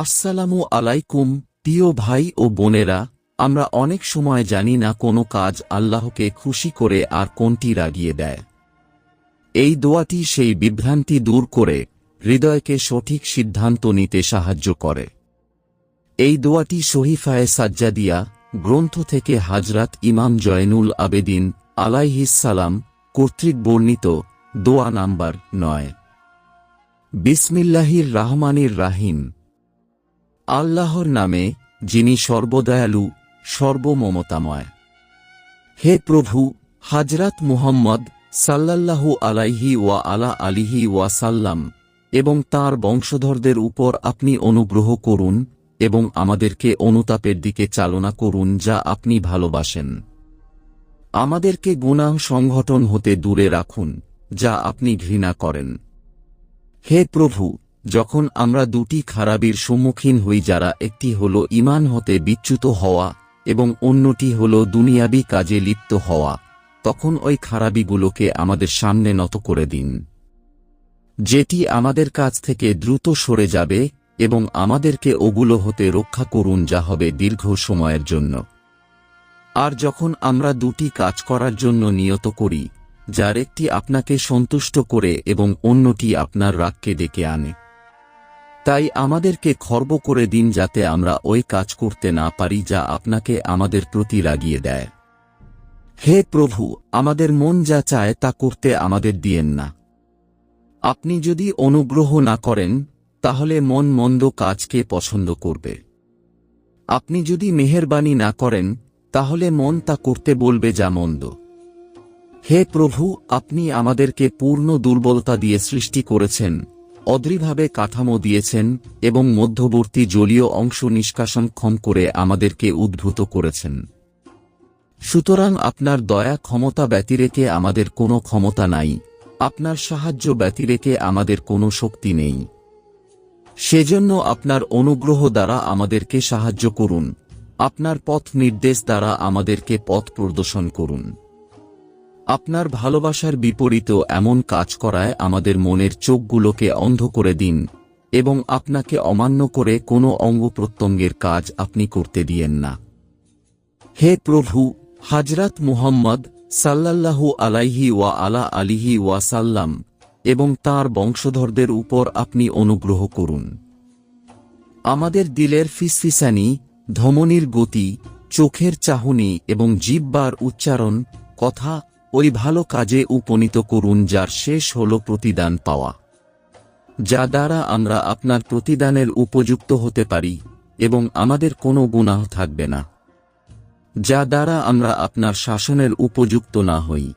আসসালামু আলাইকুম, প্রিয় ভাই ও বোনেরা, আমরা অনেক সময় জানি না কোনো কাজ আল্লাহকে খুশি করে আর কোনটি রাগিয়ে দেয়। এই দোয়াটি সেই বিভ্রান্তি দূর করে হৃদয়কে সঠিক সিদ্ধান্ত নিতে সাহায্য করে। এই দোয়াটি শহীফায়ে সাজ্জাদিয়া, গ্রন্থ থেকে হাজরাত ইমাম জয়নুল আবেদিন আলাইহিসালাম কর্তৃক বর্ণিত দোয়া নাম্বার নয়। বিসমিল্লাহির রাহমানির রাহিম। আল্লাহর নামে, যিনি সর্বদয়ালু, সর্বমমতাময়। হে প্রভু হাজরাত মুহাম্মদ সাল্লাল্লাহু আলাইহি ওয়া আলা আলিহি ওয়া সাল্লাম, এবং তার বংশধরদের উপর আপনি অনুগ্রহ করুন, এবং আমাদেরকে অনুতাপের দিকে চালনা করুন যা আপনি ভালোবাসেন। আমাদেরকে গুনাহ সংগঠন হতে দূরে রাখুন, যা আপনি ঘৃণা করেন। হে প্রভু যখন আমরা দুটি খারাপির সম্মুখীন হই, যারা একটি হল ইমান হতে বিচ্যুত হওয়া এবং অন্যটি হল দুনিয়াবি কাজে লিপ্ত হওয়া, তখন ওই খারাপিগুলোকে আমাদের সামনে নত করে দিন। যেটি আমাদের কাছ থেকে দ্রুত সরে যাবে এবং আমাদেরকে ওগুলো হতে রক্ষা করুন, যা হবে দীর্ঘ সময়ের জন্য। আর যখন আমরা দুটি কাজ করার জন্য নিয়ত করি, যার একটি আপনাকে সন্তুষ্ট করে এবং অন্যটি আপনার রাগকে ডেকে আনে। তাই আমাদেরকে খর্ব করে দিন যাতে আমরা ওই কাজ করতে না পারি যা আপনাকে আমাদের প্রতি রাগিয়ে দেয়। হে প্রভু, আমাদের মন যা চায় তা করতে আমাদের দিয়েন না। আপনি যদি অনুগ্রহ না করেন, তাহলে মন মন্দ কাজকে পছন্দ করবে। আপনি যদি মেহেরবানি না করেন, তাহলে মন তা করতে বলবে যা মন্দ। হে প্রভু, আপনি আমাদেরকে পূর্ণ দুর্বলতা দিয়ে সৃষ্টি করেছেন অদ্রিভাবে কাঠামো দিয়েছেন এবং মধ্যবর্তী জলীয় অংশ নিষ্কাশন ক্ষম করে আমাদেরকে উদ্ভূত করেছেন। সুতরাং আপনার দয়া ক্ষমতা ব্যতিরেকে আমাদের কোনো ক্ষমতা নাই, আপনার সাহায্য ব্যতিরেকে আমাদের কোনো শক্তি নেই। সেজন্য আপনার অনুগ্রহ দ্বারা আমাদেরকে সাহায্য করুন, আপনার পথ নির্দেশ দ্বারা আমাদেরকে পথ প্রদর্শন করুন। আপনার ভালোবাসার বিপরীত এমন কাজ করায় আমাদের মনের চোখগুলোকে অন্ধ করে দিন, এবং আপনাকে অমান্য করে কোনো অঙ্গ প্রত্যঙ্গের কাজ আপনি করতে দিয়েন না। হে প্রভু হাজরাত মুহাম্মদ সাল্লাল্লাহু আলাইহি ওয়া আলা আলিহি ওয়া সাল্লাম এবং তার বংশধরদের উপর আপনি অনুগ্রহ করুন। আমাদের দিলের ফিসফিসানি, ধমনির গতি, চোখের চাহনি এবং জিব্বার উচ্চারণ, কথা ওই ভালো কাজে উপনীত করুন যার শেষ হল প্রতিদান পাওয়া। যা দ্বারা আমরা আপনার প্রতিদানের উপযুক্ত হতে পারি এবং আমাদের কোনো গুনাহ থাকবে না। যা দ্বারা আমরা আপনার শাসনের উপযুক্ত না হই।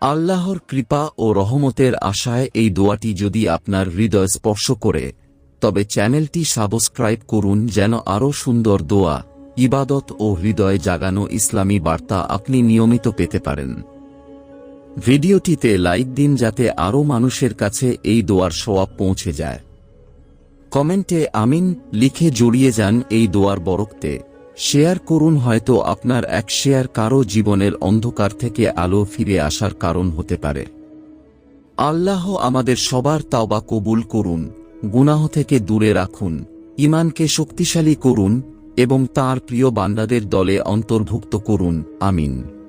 আল্লাহর কৃপা ও রহমতের আশায় এই দোয়াটি যদি আপনার হৃদয় স্পর্শ করে, তবে চ্যানেলটি সাবস্ক্রাইব করুন যেন আরও সুন্দর দোয়া ইবাদত ও হৃদয় জাগানো ইসলামী বার্তা আপনি নিয়মিত পেতে পারেন। ভিডিওটিতে লাইক দিন যাতে আরও মানুষের কাছে এই দোয়ার সোয়াব পৌঁছে যায়। কমেন্টে আমিন লিখে জড়িয়ে যান এই দোয়ার বরকতে। শেয়ার করুন হয়তো আপনার এক শেয়ার কারও জীবনের অন্ধকার থেকে আলো ফিরে আসার কারণ হতে পারে। আল্লাহ আমাদের সবার তাওবা কবুল করুন, গুনাহ থেকে দূরে রাখুন ইমানকে শক্তিশালী করুন এবং তার প্রিয় বান্দাদের দলে অন্তর্ভুক্ত করুন। আমিন।